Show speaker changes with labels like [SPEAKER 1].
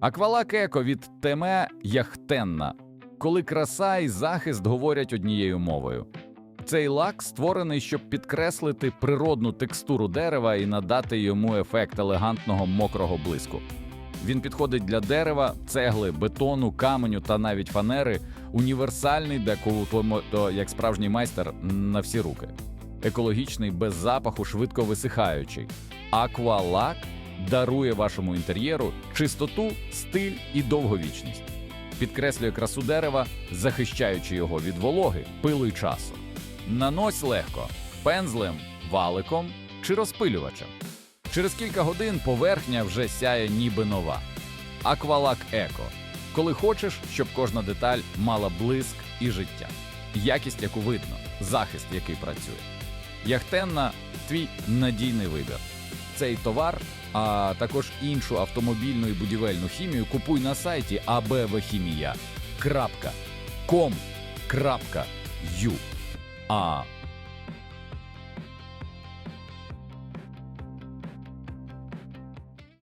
[SPEAKER 1] Аквалак Еко від Теме Яхтенна, коли краса і захист говорять однією мовою. Цей лак створений, щоб підкреслити природну текстуру дерева і надати йому ефект елегантного мокрого блиску. Він підходить для дерева, цегли, бетону, каменю та навіть фанери. Універсальний деколутомо, то як справжній майстер на всі руки. Екологічний, без запаху, швидко висихаючий. Аквалак дарує вашому інтер'єру чистоту, стиль і довговічність. Підкреслює красу дерева, захищаючи його від вологи, пилу й часу. Нанось легко пензлем, валиком чи розпилювачем. Через кілька годин поверхня вже сяє ніби нова. Аквалак Еко. Коли хочеш, щоб кожна деталь мала блиск і життя, якість, яку видно, захист, який працює. Яхтенна твій надійний вибір. Цей товар, а також іншу автомобільну і будівельну хімію купуй на сайті abvchimia.com.ua. А